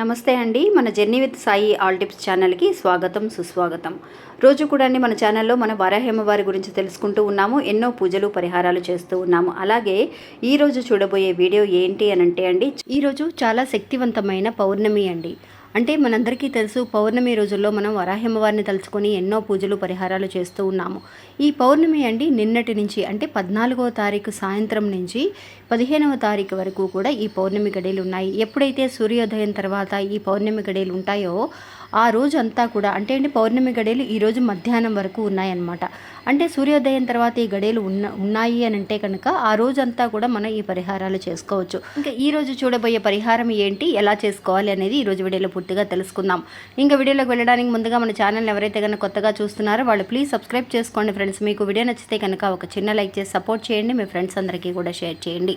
నమస్తే అండి. మన journey with Sai all tips ఛానల్కి స్వాగతం సుస్వాగతం. రోజు కూడా అండి మన ఛానల్లో మన వారాహేమవారి గురించి తెలుసుకుంటూ ఉన్నాము ఎన్నో పూజలు పరిహారాలు చేస్తూ ఉన్నాము. అలాగే ఈరోజు చూడబోయే వీడియో ఏంటి అని అంటే అండి ఈరోజు చాలా శక్తివంతమైన పౌర్ణమి అండి. అంటే మనందరికీ తెలుసు పౌర్ణమి రోజుల్లో మనం వరాహిమవారిని తలుచుకొని ఎన్నో పూజలు పరిహారాలు చేస్తూ ఉన్నాము. ఈ పౌర్ణమి అండి నిన్నటి నుంచి అంటే పద్నాలుగవ తారీఖు సాయంత్రం నుంచి పదిహేనవ తారీఖు వరకు కూడా ఈ పౌర్ణమి గడియలు ఉన్నాయి. ఎప్పుడైతే సూర్యోదయం తర్వాత ఈ పౌర్ణమి గడియలు ఉంటాయో ఆ రోజు అంతా కూడా అంటే అండి పౌర్ణమి గడియలు ఈ రోజు మధ్యాహ్నం వరకు ఉన్నాయన్నమాట. అంటే సూర్యోదయం తర్వాత ఈ గడియలు ఉన్న ఉన్నాయి అని అంటే కనుక ఆ రోజంతా కూడా మనం ఈ పరిహారాలు చేసుకోవచ్చు. ఇంకా ఈ రోజు చూడబోయే పరిహారం ఏంటి ఎలా చేసుకోవాలి అనేది ఈ రోజు వీడియోలో పూర్తిగా తెలుసుకుందాం. ఇంకా వీడియోలోకి వెళ్ళడానికి ముందుగా మన ఛానల్ ఎవరైతే కనుక కొత్తగా చూస్తున్నారో వాళ్ళు ప్లీజ్ సబ్స్క్రైబ్ చేసుకోండి ఫ్రెండ్స్. మీకు వీడియో నచ్చితే కనుక ఒక చిన్న లైక్ చేసి సపోర్ట్ చేయండి. మీ ఫ్రెండ్స్ అందరికీ కూడా షేర్ చేయండి.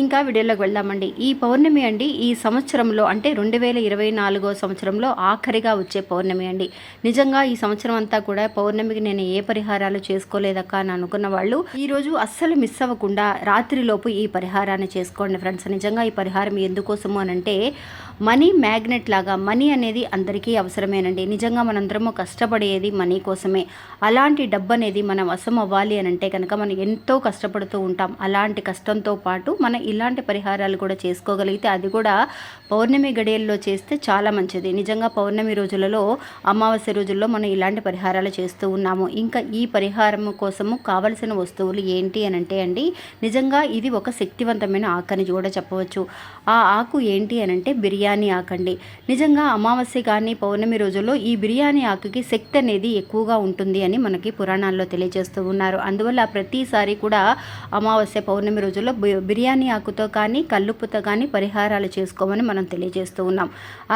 ఇంకా వీడియోలోకి వెళ్దామండి. ఈ పౌర్ణమి అండి ఈ సంవత్సరంలో అంటే రెండు వేల ఇరవై నాలుగో సంవత్సరంలో ఆఖరిగా వచ్చే పౌర్ణమి అండి. నిజంగా ఈ సంవత్సరం అంతా కూడా పౌర్ణమికి నేను ఏ పరిహారాలు చేసుకోలేదక్క అని అనుకున్న వాళ్ళు ఈరోజు అస్సలు మిస్ అవ్వకుండా రాత్రిలోపు ఈ పరిహారాన్ని చేసుకోండి ఫ్రెండ్స్. నిజంగా ఈ పరిహారం ఎందుకోసము అని అంటే మనీ మ్యాగ్నెట్ లాగా మనీ అనేది అందరికీ అవసరమేనండి. నిజంగా మనందరము కష్టపడేది మనీ కోసమే. అలాంటి డబ్బు అనేది మనం వశం అవ్వాలి అని అంటే కనుక మనం ఎంతో కష్టపడుతూ ఉంటాం. అలాంటి కష్టంతో పాటు మనం ఇలాంటి పరిహారాలు కూడా చేసుకోగలిగితే అది కూడా పౌర్ణమి గడియల్లో చేస్తే చాలా మంచిది. నిజంగా పౌర్ణమి రోజులలో అమావాస్య రోజుల్లో మనం ఇలాంటి పరిహారాలు చేస్తూ ఉన్నాము. ఇంకా ఈ పరిహారం కోసము కావలసిన వస్తువులు ఏంటి అని అంటే అండి నిజంగా ఇది ఒక శక్తివంతమైన ఆకని కూడా చెప్పవచ్చు. ఆ ఆకు ఏంటి అని అంటే బిర్యానీ. బిర్యానీ ఆకండి. నిజంగా అమావాస్య కానీ పౌర్ణమి రోజుల్లో ఈ బిర్యానీ ఆకుకి శక్తి అనేది ఎక్కువగా ఉంటుంది అని మనకి పురాణాల్లో తెలియజేస్తూ ఉన్నారు. అందువల్ల ప్రతిసారి కూడా అమావాస్య పౌర్ణమి రోజుల్లో బిర్యానీ ఆకుతో కానీ కల్లుప్పుతో కానీ పరిహారాలు చేసుకోమని మనం తెలియజేస్తూ ఉన్నాం.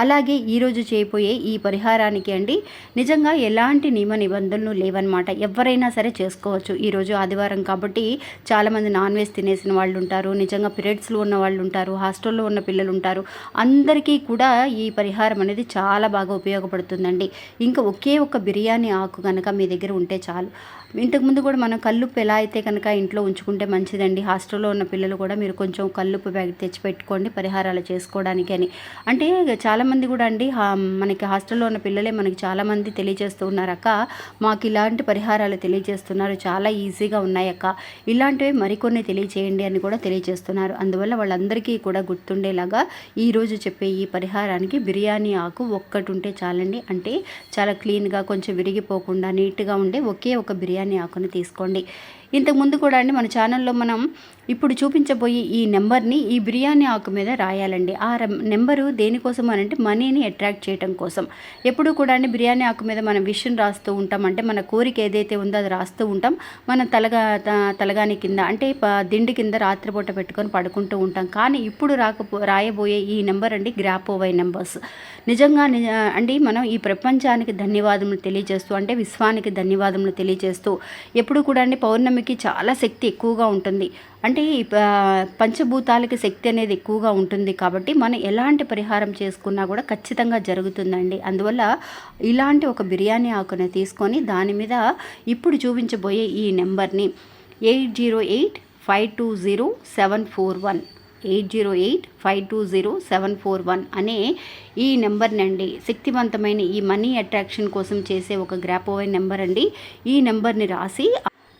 అలాగే ఈరోజు చేయబోయే ఈ పరిహారానికి అండి నిజంగా ఎలాంటి నియమ నిబంధనలు లేవన్నమాట. ఎవరైనా సరే చేసుకోవచ్చు ఈరోజు ఆదివారం కాబట్టి చాలామంది నాన్ వెజ్ తినేసిన వాళ్ళు ఉంటారు నిజంగా పీరియడ్స్లో ఉన్న వాళ్ళు ఉంటారు హాస్టల్లో ఉన్న పిల్లలు ఉంటారు అందరి అందరికీ కూడా ఈ పరిహారం అనేది చాలా బాగా ఉపయోగపడుతుందండి. ఇంకా ఒకే ఒక బిర్యానీ ఆకు కనుక మీ దగ్గర ఉంటే చాలు. ఇంతకుముందు కూడా మనం కల్లుప్పు ఎలా అయితే కనుక ఇంట్లో ఉంచుకుంటే మంచిదండి. హాస్టల్లో ఉన్న పిల్లలు కూడా మీరు కొంచెం కల్లుప్పు బ్యాగ్ తెచ్చి పెట్టుకోండి పరిహారాలు చేసుకోవడానికి అని. అంటే చాలామంది కూడా అండి మనకి హాస్టల్లో ఉన్న పిల్లలే మనకి చాలామంది తెలియజేస్తూ ఉన్నారక్క మాకు ఇలాంటి పరిహారాలు తెలియజేస్తున్నారు చాలా ఈజీగా ఉన్నాయి అక్క. ఇలాంటివి మరికొన్ని తెలియచేయండి అని కూడా తెలియజేస్తున్నారు. అందువల్ల వాళ్ళందరికీ కూడా గుర్తుండేలాగా ఈరోజు చెప్పే ఈ పరిహారానికి బిర్యానీ ఆకు ఒక్కటి ఉంటే చాలండి. అంటే చాలా క్లీన్గా కొంచెం విరిగిపోకుండా నీట్గా ఉండే ఒకే ఒక బిర్యానీ బిర్యానీ ఆకుని తీసుకోండి. ఇంతకుముందు కూడా అండి మన ఛానల్లో మనం ఇప్పుడు చూపించబోయే ఈ నెంబర్ని ఈ బిర్యానీ ఆకు మీద రాయాలండి. ఆ నెంబరు దేనికోసం అని అంటే మనీని అట్రాక్ట్ చేయడం కోసం. ఎప్పుడు కూడా అండి బిర్యానీ ఆకు మీద మనం విషయం రాస్తూ ఉంటాం. అంటే మన కోరిక ఏదైతే ఉందో అది రాస్తూ ఉంటాం. మన తలగా తలగాని కింద అంటే దిండి కింద రాత్రిపూట పెట్టుకొని పడుకుంటూ ఉంటాం. కానీ ఇప్పుడు రాకపో రాయబోయే ఈ నెంబర్ అండి గ్రాపోవై నెంబర్స్. నిజంగా అండి మనం ఈ ప్రపంచానికి ధన్యవాదములు తెలియజేస్తూ అంటే విశ్వానికి ధన్యవాదములు తెలియజేస్తూ ఎప్పుడు కూడా అండి పౌర్ణమి భూమికి చాలా శక్తి ఎక్కువగా ఉంటుంది. అంటే పంచభూతాలకి శక్తి అనేది ఎక్కువగా ఉంటుంది కాబట్టి మనం ఎలాంటి పరిహారం చేసుకున్నా కూడా ఖచ్చితంగా జరుగుతుందండి. అందువల్ల ఇలాంటి ఒక బిర్యానీ ఆకుని తీసుకొని దాని మీద ఇప్పుడు చూపించబోయే ఈ నెంబర్ని eight zero eight five two zero seven four one eight zero eight five two zero seven four one అనే ఈ నెంబర్ని అండి. శక్తివంతమైన ఈ మనీ అట్రాక్షన్ కోసం చేసే ఒక గ్రాపోవై నెంబర్ అండి. ఈ నెంబర్ని రాసి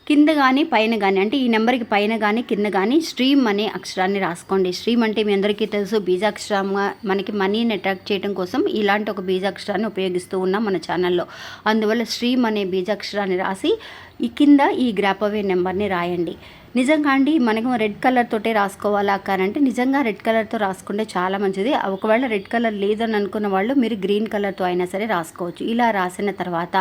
కింద కానీ పైన కానీ అంటే ఈ నెంబర్కి పైన కానీ కింద కానీ స్ట్రీమ్ అనే అక్షరాన్ని రాసుకోండి. స్ట్రీమ్ అంటే మీ అందరికీ తెలుసు. బీజాక్షరంగా మనకి మనీని అట్రాక్ట్ చేయడం కోసం ఇలాంటి ఒక బీజాక్షరాన్ని ఉపయోగిస్తూ ఉన్నాం మన ఛానల్లో. అందువల్ల స్ట్రీమ్ అనే బీజాక్షరాన్ని రాసి ఈ కింద ఈ గ్రాపవే నెంబర్ని రాయండి. నిజంగా అండి మనము రెడ్ కలర్ తోటే రాసుకోవాలా అక్క అంటే నిజంగా రెడ్ కలర్తో రాసుకుంటే చాలా మంచిది. ఒకవేళ రెడ్ కలర్ లేదని అనుకున్న వాళ్ళు మీరు గ్రీన్ కలర్తో అయినా సరే రాసుకోవచ్చు. ఇలా రాసిన తర్వాత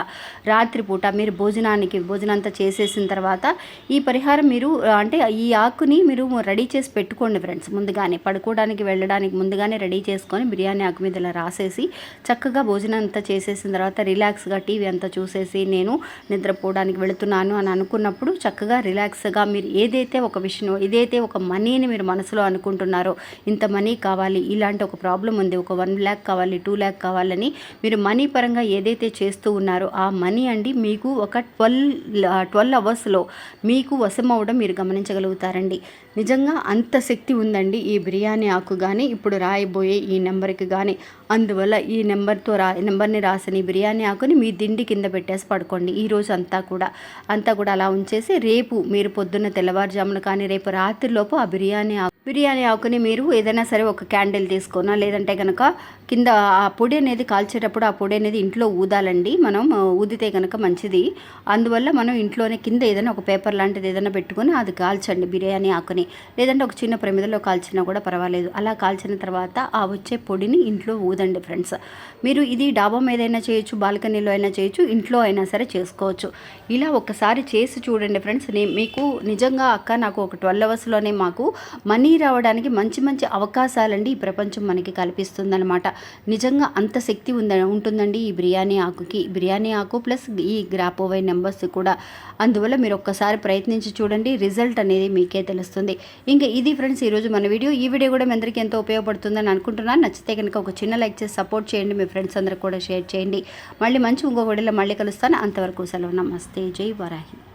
రాత్రిపూట మీరు భోజనానికి భోజనంతా చేసేసిన తర్వాత ఈ పరిహారం మీరు అంటే ఈ ఆకుని మీరు రెడీ చేసి పెట్టుకోండి ఫ్రెండ్స్. ముందుగానే పడుకోవడానికి వెళ్ళడానికి ముందుగానే రెడీ చేసుకొని బిర్యానీ ఆకు మీద ఇలా రాసేసి చక్కగా భోజనం అంతా చేసేసిన తర్వాత రిలాక్స్గా టీవీ అంతా చూసేసి నేను నిద్రపోవడానికి వెళుతున్నాను అని అనుకున్నప్పుడు చక్కగా రిలాక్స్గా మీరు ఏదైతే ఒక విషయం ఏదైతే ఒక మనీని మీరు మనసులో అనుకుంటున్నారో ఇంత మనీ కావాలి ఇలాంటి ఒక ప్రాబ్లం ఉంది ఒక వన్ ల్యాక్ కావాలి టూ ల్యాక్ కావాలని మీరు మనీ పరంగా ఏదైతే చేస్తూ ఉన్నారో ఆ మనీ అండి మీకు ఒక ట్వెల్వ్ ట్వెల్వ్ అవర్స్లో మీకు వశమవడం మీరు గమనించగలుగుతారండి. నిజంగా అంత శక్తి ఉందండి ఈ బిర్యానీ ఆకు కానీ ఇప్పుడు రాయబోయే ఈ నెంబర్కి కానీ అందువల్ల ఈ నెంబర్తో రా నెంబర్ని రాసిన ఈ బిర్యానీ ఆకుని మీ దిండి కింద పెట్టేసి పడుకోండి. ఈరోజు అంతా కూడా అంతా కూడా అలా ఉంచేసి రేపు మీరు పొద్దున్న తెల్లవారుజామున కానీ రేపు రాత్రిలోపు ఆ బిర్యానీ ఆకు బిర్యానీ ఆకుని మీరు ఏదైనా సరే ఒక క్యాండిల్ తీసుకున్నా లేదంటే కనుక కింద ఆ పొడి అనేది కాల్చేటప్పుడు ఆ పొడి అనేది ఇంట్లో ఊదాలండి. మనం ఊదితే కనుక మంచిది. అందువల్ల మనం ఇంట్లోనే కింద ఏదైనా ఒక పేపర్ లాంటిది ఏదైనా పెట్టుకొని అది కాల్చండి బిర్యానీ ఆకుని. లేదంటే ఒక చిన్న ప్రమిదలో కాల్చినా కూడా పర్వాలేదు. అలా కాల్చిన తర్వాత ఆ వచ్చే పొడిని ఇంట్లో ఊదండి ఫ్రెండ్స్. మీరు ఇది డాబా మీద అయినా చేయొచ్చు బాల్కనీలో అయినా చేయొచ్చు ఇంట్లో అయినా సరే చేసుకోవచ్చు. ఇలా ఒకసారి చేసి చూడండి ఫ్రెండ్స్. నేను మీకు నిజంగా అక్క నాకు ఒక ట్వెల్వ్ అవర్స్లోనే మాకు మనీ రావడానికి మంచి మంచి అవకాశాలండి ఈ ప్రపంచం మనకి కల్పిస్తుందన్నమాట. నిజంగా అంత శక్తి ఉంద ఉంటుందండి ఈ బిర్యానీ ఆకుకి. బిర్యానీ ఆకు ప్లస్ ఈ గ్రాపోవై నెంబర్స్ కూడా. అందువల్ల మీరు ఒక్కసారి ప్రయత్నించి చూడండి రిజల్ట్ అనేది మీకే తెలుస్తుంది. ఇంకా ఇది ఫ్రెండ్స్ ఈరోజు మన వీడియో. ఈ వీడియో కూడా మీ అందరికీ ఎంతో ఉపయోగపడుతుందని అనుకుంటున్నాను. నచ్చితే కనుక ఒక చిన్న లైక్ చేసి సపోర్ట్ చేయండి. మీ ఫ్రెండ్స్ అందరికి కూడా షేర్ చేయండి. మళ్ళీ మంచి ఇంకో వీడియోలో మళ్ళీ కలుస్తాను. అంతవరకు సెలవు. నమస్తే. జై వరాహి.